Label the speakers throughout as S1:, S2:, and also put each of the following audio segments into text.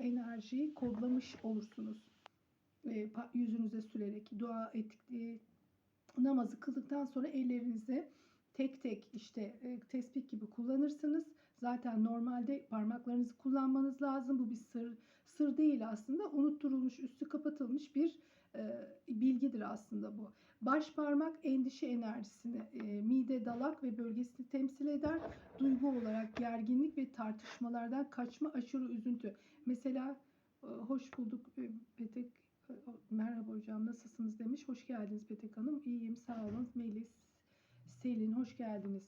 S1: enerjiyi kodlamış olursunuz. E, yüzünüze sürerek dua ettik, e, namazı kıldıktan sonra ellerinizi tek tek işte e, tespih gibi kullanırsınız. Zaten normalde parmaklarınızı kullanmanız lazım. Bu bir sır sır değil aslında. Unutturulmuş, üstü kapatılmış bir e, bilgidir aslında bu. Baş parmak endişe enerjisini, e, mide, dalak ve bölgesini temsil eder. Duygu olarak gerginlik ve tartışmalardan kaçma, aşırı üzüntü. Mesela e, hoş bulduk e, Petek. e, Merhaba hocam nasılsınız demiş. Hoş geldiniz Petek Hanım. İyiyim sağ olun. Melis, Selin hoş geldiniz.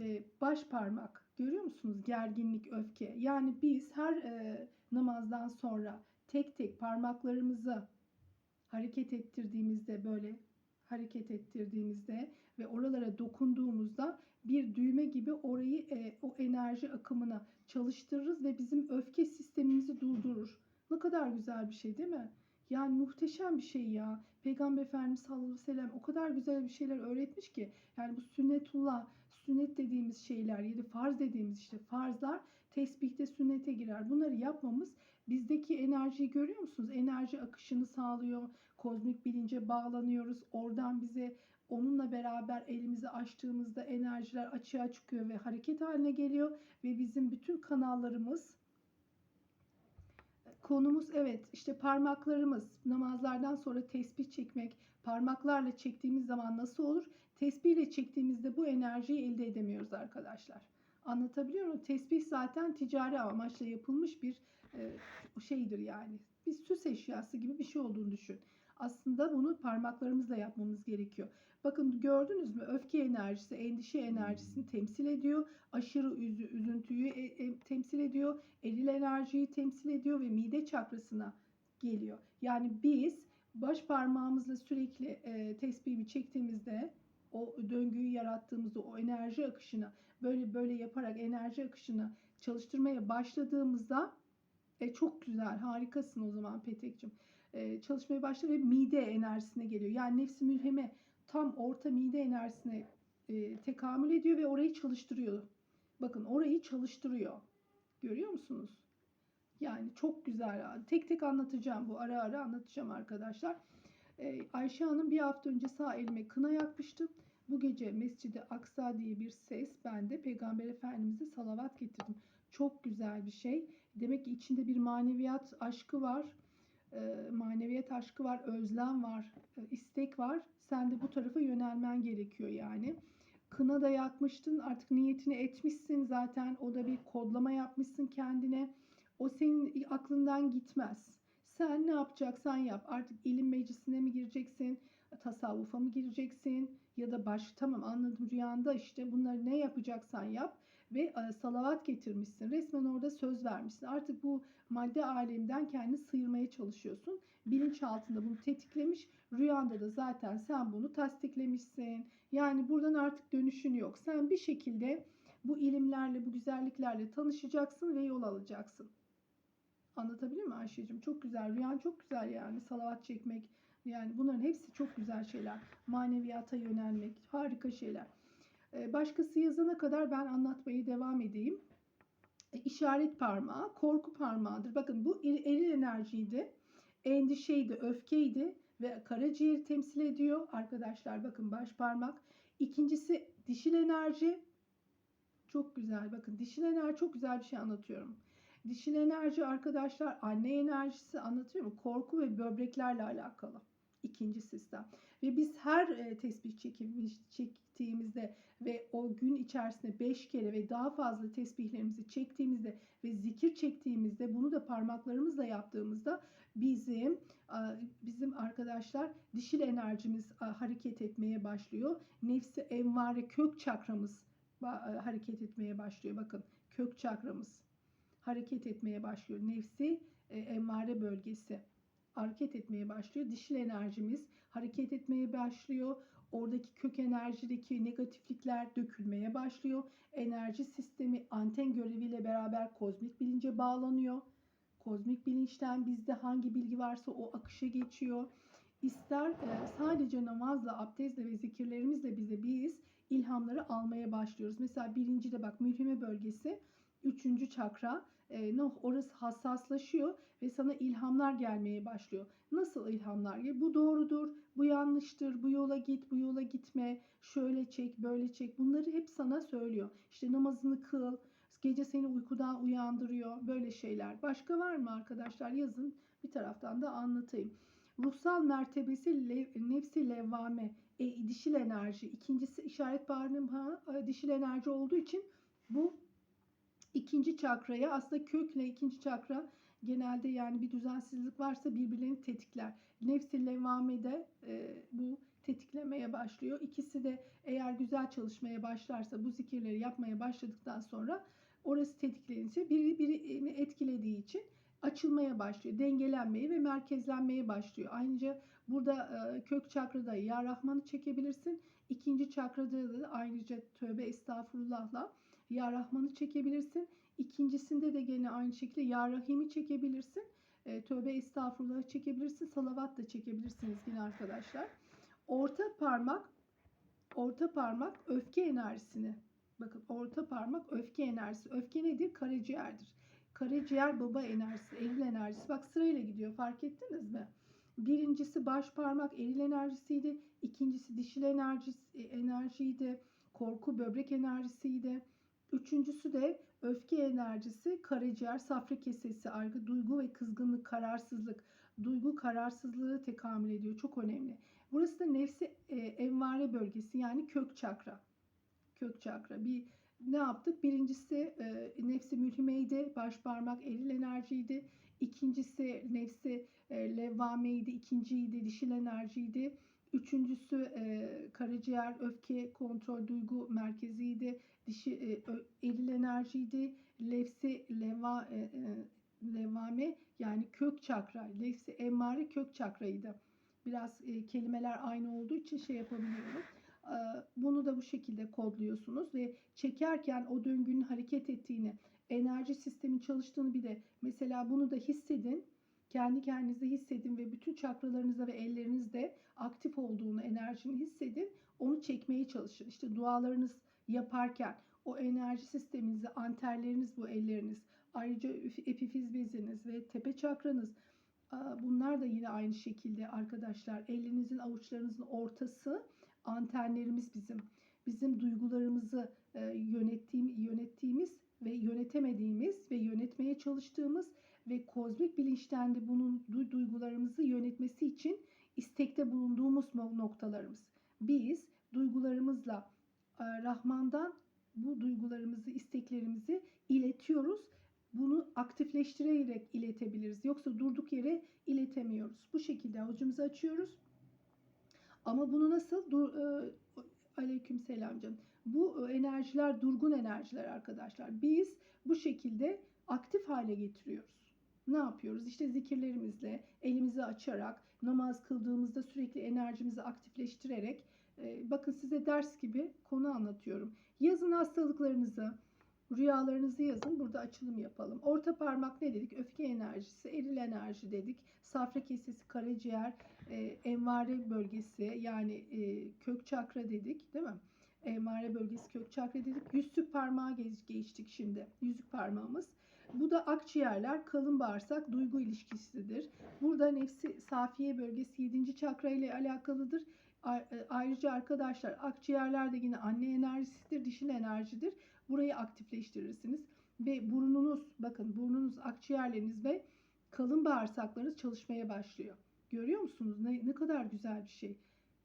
S1: E, baş parmak görüyor musunuz? Gerginlik, öfke. Yani biz her e, namazdan sonra tek tek parmaklarımızı hareket ettirdiğimizde böyle hareket ettirdiğimizde ve oralara dokunduğumuzda bir düğme gibi orayı e, o enerji akımına çalıştırırız ve bizim öfke sistemimizi durdurur. Ne kadar güzel bir şey değil mi? Yani muhteşem bir şey ya. Peygamber Efendimiz sallallahu aleyhi ve sellem o kadar güzel bir şeyler öğretmiş ki. Yani bu sünnetullah, sünnet dediğimiz şeyler, ya da farz dediğimiz işte farzlar tesbihte sünnete girer. Bunları yapmamız bizdeki enerjiyi görüyor musunuz? Enerji akışını sağlıyor. Kozmik bilince bağlanıyoruz. Oradan bize onunla beraber elimizi açtığımızda enerjiler açığa çıkıyor ve hareket haline geliyor ve bizim bütün kanallarımız konumuz evet işte parmaklarımız namazlardan sonra tesbih çekmek parmaklarla çektiğimiz zaman nasıl olur? Tesbihle çektiğimizde bu enerjiyi elde edemiyoruz arkadaşlar. Anlatabiliyor muyum? Tesbih zaten ticari amaçla yapılmış bir e, şeydir yani. Bir süs eşyası gibi bir şey olduğunu düşün. Aslında bunu parmaklarımızla yapmamız gerekiyor. Bakın gördünüz mü? Öfke enerjisi, endişe enerjisini temsil ediyor. Aşırı üzü, üzüntüyü e, e, temsil ediyor. Eril enerjiyi temsil ediyor ve mide çakrasına geliyor. Yani biz baş parmağımızla sürekli e, tesbihimi çektiğimizde o döngüyü yarattığımızda o enerji akışını böyle böyle yaparak enerji akışını çalıştırmaya başladığımızda e, çok güzel harikasın o zaman Petek'cim. E, çalışmaya başlıyor ve mide enerjisine geliyor. Yani nefsi mülheme tam orta mide enerjisine e, tekamül ediyor ve orayı çalıştırıyor. Bakın orayı çalıştırıyor. Görüyor musunuz? Yani çok güzel. Tek tek anlatacağım bu. Ara ara anlatacağım arkadaşlar. Ee, Ayşe Hanım bir hafta önce sağ elime kına yakmıştı. Bu gece Mescid-i Aksa diye bir ses bende Peygamber Efendimiz'e salavat getirdim. Çok güzel bir şey. Demek ki içinde bir maneviyat aşkı var. Ee, maneviyat aşkı var, özlem var, e, istek var. Sen de bu tarafa yönelmen gerekiyor yani. Kına da yakmıştın artık niyetini etmişsin zaten o da bir kodlama yapmışsın kendine. O senin aklından gitmez. Sen ne yapacaksan yap. Artık ilim meclisine mi gireceksin? Tasavvufa mı gireceksin? Ya da baş tamam anladım rüyanda işte bunları ne yapacaksan yap ve e, salavat getirmişsin. Resmen orada söz vermişsin. Artık bu madde aleminden kendini sıyırmaya çalışıyorsun. Bilinç altında bunu tetiklemiş. Rüyanda da zaten sen bunu tasdiklemişsin. Yani buradan artık dönüşün yok. Sen bir şekilde bu ilimlerle, bu güzelliklerle tanışacaksın ve yol alacaksın. Anlatabiliyor muyum Ayşe'cim? Çok güzel. Rüyan çok güzel yani. Salavat çekmek. Yani bunların hepsi çok güzel şeyler. Maneviyata yönelmek. Harika şeyler. Ee, başkası yazana kadar ben anlatmayı devam edeyim. E, işaret parmağı, korku parmağıdır. Bakın bu eril enerjiydi. Endişeydi, öfkeydi ve karaciğeri temsil ediyor. Arkadaşlar bakın baş parmak. İkincisi dişil enerji. Çok güzel. Bakın dişil enerji çok güzel bir şey anlatıyorum. Dişil enerji arkadaşlar anne enerjisi anlatıyor mu? Korku ve böbreklerle alakalı. İkinci sistem. Ve biz her e, tesbih çekilmiş, çektiğimizde ve o gün içerisinde 5 kere ve daha fazla tesbihlerimizi çektiğimizde ve zikir çektiğimizde bunu da parmaklarımızla yaptığımızda bizim bizim arkadaşlar dişil enerjimiz hareket etmeye başlıyor. Nefsi envare kök çakramız hareket etmeye başlıyor. Bakın kök çakramız hareket etmeye başlıyor. Nefsi e, emmare bölgesi hareket etmeye başlıyor. Dişil enerjimiz hareket etmeye başlıyor. Oradaki kök enerjideki negatiflikler dökülmeye başlıyor. Enerji sistemi anten göreviyle beraber kozmik bilince bağlanıyor. Kozmik bilinçten bizde hangi bilgi varsa o akışa geçiyor. İster e, sadece namazla, abdestle ve zikirlerimizle bize biz ilhamları almaya başlıyoruz. Mesela birincide bak mülhime bölgesi Üçüncü çakra. E, noh orası hassaslaşıyor ve sana ilhamlar gelmeye başlıyor. Nasıl ilhamlar? Bu doğrudur, bu yanlıştır, bu yola git, bu yola gitme, şöyle çek, böyle çek. Bunları hep sana söylüyor. İşte namazını kıl, gece seni uykudan uyandırıyor. Böyle şeyler. Başka var mı arkadaşlar? Yazın bir taraftan da anlatayım. Ruhsal mertebesi lev, nefsi levvame, e, dişil enerji. İkincisi işaret ha, e, dişil enerji olduğu için bu ikinci çakraya aslında kökle ikinci çakra genelde yani bir düzensizlik varsa birbirlerini tetikler. Nefsi levvamede e, bu tetiklemeye başlıyor. İkisi de eğer güzel çalışmaya başlarsa bu zikirleri yapmaya başladıktan sonra orası tetiklenince biri biri etkilediği için açılmaya başlıyor. Dengelenmeye ve merkezlenmeye başlıyor. Ayrıca burada e, kök çakrada ya Rahman'ı çekebilirsin. İkinci çakrada da ayrıca tövbe estağfurullahla ya Rahman'ı çekebilirsin. İkincisinde de gene aynı şekilde Ya Rahim'i çekebilirsin. E, tövbe estağfurullah'ı çekebilirsin. Salavat da çekebilirsiniz yine arkadaşlar. Orta parmak orta parmak öfke enerjisini bakın orta parmak öfke enerjisi. Öfke nedir? Karaciğerdir. Karaciğer baba enerjisi, eril enerjisi. Bak sırayla gidiyor. Fark ettiniz mi? Birincisi baş parmak eril enerjisiydi. İkincisi dişil enerjisi, enerjiydi. Korku böbrek enerjisiydi. Üçüncüsü de öfke enerjisi, karaciğer, safra kesesi, argı, duygu ve kızgınlık, kararsızlık. Duygu kararsızlığı tekamül ediyor. Çok önemli. Burası da nefsi e, envare bölgesi yani kök çakra. Kök çakra. Bir ne yaptık? Birincisi e, nefsi mülhimeydi, baş parmak eril enerjiydi. İkincisi nefsi e, levvameydi, ikinciydi dişil enerjiydi. Üçüncüsü e, karaciğer, öfke, kontrol, duygu merkeziydi. Dişi e, eril enerjiydi. Lefsi leva, e, levame yani kök çakra. Lefsi emmare kök çakraydı. Biraz e, kelimeler aynı olduğu için şey yapabiliyorum. E, bunu da bu şekilde kodluyorsunuz ve çekerken o döngünün hareket ettiğini, enerji sistemin çalıştığını bir de mesela bunu da hissedin kendi kendinize hissedin ve bütün çakralarınızda ve ellerinizde aktif olduğunu, enerjini hissedin. Onu çekmeye çalışın. İşte dualarınız yaparken o enerji sisteminizi, anterleriniz bu elleriniz, ayrıca epifiz beziniz ve tepe çakranız bunlar da yine aynı şekilde arkadaşlar. Elinizin avuçlarınızın ortası antenlerimiz bizim. Bizim duygularımızı yönettiğim, yönettiğimiz ve yönetemediğimiz ve yönetmeye çalıştığımız ve kozmik bilinçten de bunun duygularımızı yönetmesi için istekte bulunduğumuz noktalarımız. Biz duygularımızla Rahman'dan bu duygularımızı, isteklerimizi iletiyoruz. Bunu aktifleştirerek iletebiliriz. Yoksa durduk yere iletemiyoruz. Bu şekilde avucumuzu açıyoruz. Ama bunu nasıl? Dur, e, aleyküm selam canım. Bu enerjiler durgun enerjiler arkadaşlar. Biz bu şekilde aktif hale getiriyoruz ne yapıyoruz? İşte zikirlerimizle, elimizi açarak, namaz kıldığımızda sürekli enerjimizi aktifleştirerek, e, bakın size ders gibi konu anlatıyorum. Yazın hastalıklarınızı, rüyalarınızı yazın. Burada açılım yapalım. Orta parmak ne dedik? Öfke enerjisi, eril enerji dedik. Safra kesesi, karaciğer, e, envare bölgesi yani e, kök çakra dedik değil mi? Envare bölgesi kök çakra dedik. Yüzük parmağı geçtik şimdi. Yüzük parmağımız. Bu da akciğerler, kalın bağırsak, duygu ilişkisidir. Burada nefsi safiye bölgesi 7. çakra ile alakalıdır. E, ayrıca arkadaşlar akciğerler de yine anne enerjisidir, dişil enerjidir. Burayı aktifleştirirsiniz. Ve burnunuz, bakın burnunuz, akciğerleriniz ve kalın bağırsaklarınız çalışmaya başlıyor. Görüyor musunuz? Ne, ne kadar güzel bir şey.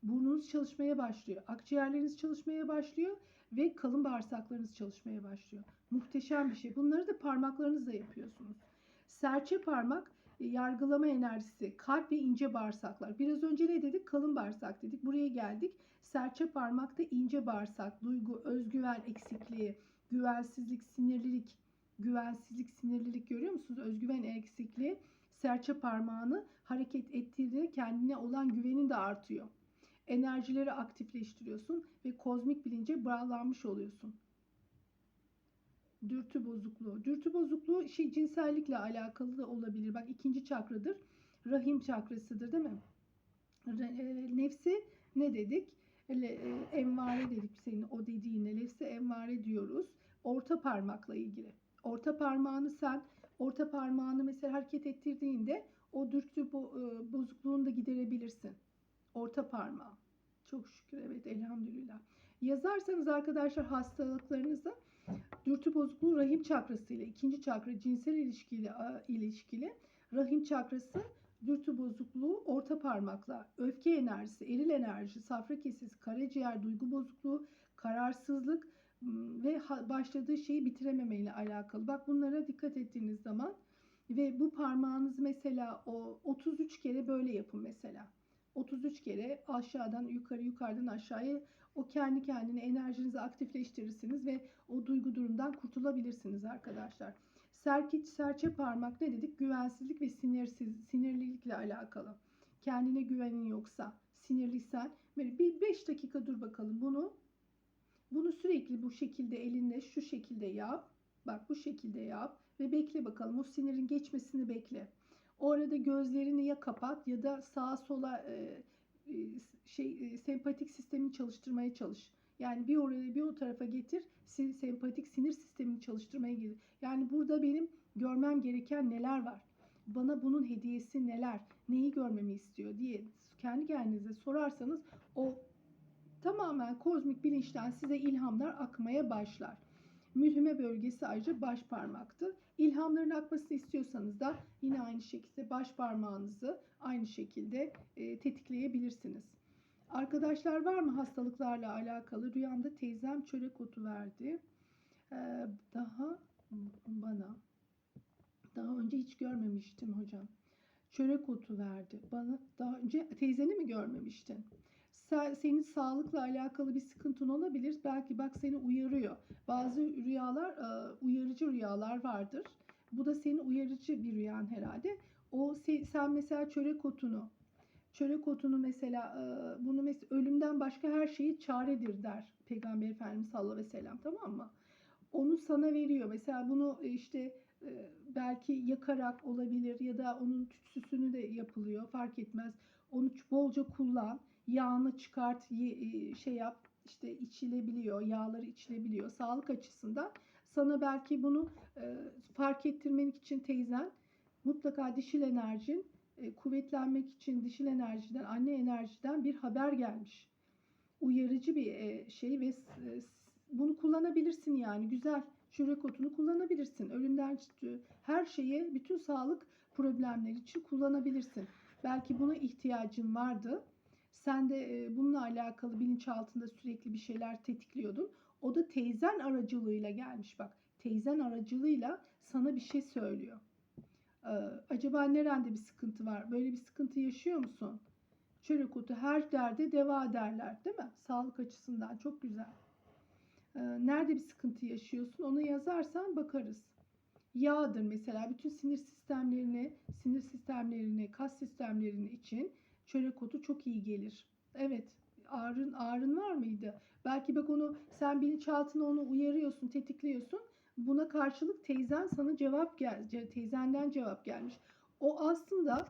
S1: Burnunuz çalışmaya başlıyor. Akciğerleriniz çalışmaya başlıyor ve kalın bağırsaklarınız çalışmaya başlıyor. Muhteşem bir şey. Bunları da parmaklarınızla yapıyorsunuz. Serçe parmak e, yargılama enerjisi, kalp ve ince bağırsaklar. Biraz önce ne dedik? Kalın bağırsak dedik. Buraya geldik. Serçe parmakta ince bağırsak, duygu, özgüven eksikliği, güvensizlik, sinirlilik, güvensizlik, sinirlilik görüyor musunuz? Özgüven eksikliği serçe parmağını hareket ettiğinde kendine olan güvenin de artıyor. Enerjileri aktifleştiriyorsun ve kozmik bilince bağlanmış oluyorsun dürtü bozukluğu. Dürtü bozukluğu şey cinsellikle alakalı da olabilir. Bak ikinci çakradır. Rahim çakrasıdır değil mi? E, nefsi ne dedik? E, envare dedik senin o dediğine. Nefsi envare diyoruz. Orta parmakla ilgili. Orta parmağını sen orta parmağını mesela hareket ettirdiğinde o dürtü e, bozukluğunu da giderebilirsin. Orta parmağı. Çok şükür evet elhamdülillah. Yazarsanız arkadaşlar hastalıklarınızı dürtü bozukluğu rahim çakrası ile ikinci çakra cinsel ilişkiyle ilişkili rahim çakrası dürtü bozukluğu orta parmakla öfke enerjisi, eril enerji, safra kesesi, karaciğer duygu bozukluğu, kararsızlık ve başladığı şeyi bitirememe ile alakalı. Bak bunlara dikkat ettiğiniz zaman ve bu parmağınız mesela o 33 kere böyle yapın mesela. 33 kere aşağıdan yukarı yukarıdan aşağıya o kendi kendine enerjinizi aktifleştirirsiniz ve o duygu durumdan kurtulabilirsiniz arkadaşlar. Serkiç, serçe parmak ne dedik? Güvensizlik ve sinirsiz, sinirlilikle alakalı. Kendine güvenin yoksa, sinirliysen bir 5 dakika dur bakalım bunu. Bunu sürekli bu şekilde elinde şu şekilde yap. Bak bu şekilde yap ve bekle bakalım o sinirin geçmesini bekle. O arada gözlerini ya kapat ya da sağa sola e, e, şey e, sempatik sistemini çalıştırmaya çalış. Yani bir oraya bir o tarafa getir. si- Sempatik sinir sistemini çalıştırmaya gelir. Yani burada benim görmem gereken neler var? Bana bunun hediyesi neler? Neyi görmemi istiyor diye kendi kendinize sorarsanız o tamamen kozmik bilinçten size ilhamlar akmaya başlar. Mülhime bölgesi ayrıca baş parmaktır. İlhamların akmasını istiyorsanız da yine aynı şekilde baş parmağınızı aynı şekilde e, tetikleyebilirsiniz. Arkadaşlar var mı hastalıklarla alakalı? Rüyamda teyzem çörek otu verdi. Ee, daha bana daha önce hiç görmemiştim hocam. Çörek otu verdi. Bana daha önce teyzeni mi görmemiştin? Sen, senin sağlıkla alakalı bir sıkıntın olabilir. Belki bak seni uyarıyor. Bazı rüyalar e, uyarıcı rüyalar vardır. Bu da senin uyarıcı bir rüyan herhalde. O se- sen mesela çörek otunu çörek otunu mesela e, bunu mesela ölümden başka her şeyi çaredir der Peygamber Efendimiz sallallahu aleyhi ve sellem tamam mı? Onu sana veriyor. Mesela bunu e, işte belki yakarak olabilir ya da onun tütsüsünü de yapılıyor fark etmez. Onu bolca kullan. Yağını çıkart, e, şey yap işte içilebiliyor, yağları içilebiliyor. Sağlık açısından sana belki bunu e, fark ettirmek için teyzen mutlaka dişil enerjin e, kuvvetlenmek için dişil enerjiden, anne enerjiden bir haber gelmiş. Uyarıcı bir e, şey ve e, bunu kullanabilirsin yani güzel. Çörek otunu kullanabilirsin. Ölümden. Her şeye, bütün sağlık problemleri için kullanabilirsin. Belki buna ihtiyacın vardı. Sen de e, bununla alakalı bilinçaltında sürekli bir şeyler tetikliyordun. O da teyzen aracılığıyla gelmiş bak. Teyzen aracılığıyla sana bir şey söylüyor. Ee, acaba nerede bir sıkıntı var? Böyle bir sıkıntı yaşıyor musun? Çörek otu her derde deva derler değil mi? Sağlık açısından çok güzel. Ee, nerede bir sıkıntı yaşıyorsun? Onu yazarsan bakarız. Yağdır mesela bütün sinir sistemlerini, sinir sistemlerini, kas sistemlerini için çörek otu çok iyi gelir. Evet, ağrın ağrın var mıydı? Belki bak onu sen bilinçaltına onu uyarıyorsun, tetikliyorsun. Buna karşılık teyzen sana cevap gel, teyzenden cevap gelmiş. O aslında